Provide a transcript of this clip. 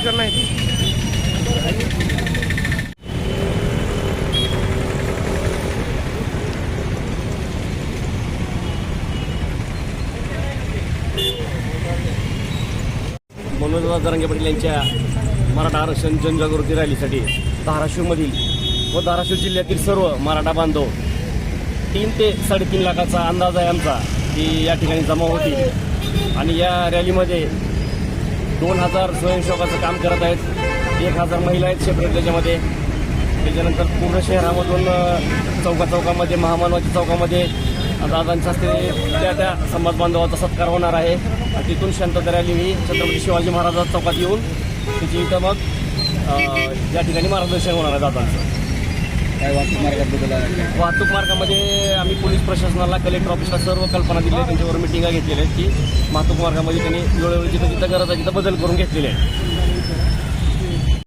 Speaker नाही. मनोज जरांगे पाटील यांच्या मराठा आरक्षण जनजागृती रॅलीसाठी धाराशिवमधील व धाराशिव जिल्ह्यातील सर्व मराठा बांधव तीन ते साडेतीन लाखाचा अंदाज आहे आमचा की या ठिकाणी जमा होतील. आणि या रॅलीमध्ये दोन हजार स्वयंसेवकाचं काम करत आहेत एक हजार महिला आहेत सेपरेट त्याच्यामध्ये. त्याच्यानंतर पूर्ण शहरामधून चौका चौकामध्ये महामानवाच्या चौकामध्ये दादांच्या हस्ते त्या त्या समाज बांधवाचा सत्कार होणार आहे. आणि तिथून शांतता रॅली ही छत्रपती शिवाजी महाराजांच्या चौकात येऊन तिची इथं मग या ठिकाणी मार्गदर्शन होणार आहे दादांचं. काय वाहतूक मार्गाबद्दल आहे? वाहतूक मार्गामध्ये आम्ही पोलीस प्रशासनाला कलेक्टर ऑफिसला सर्व कल्पना दिली त्यांच्यावर मिटिंगा घेतलेल्या आहेत की वाहतूक मार्गामध्ये त्यांनी वेळोवेळी जिथं जिथं गरज आहे तिथं बदल करून घेतलेले आहेत.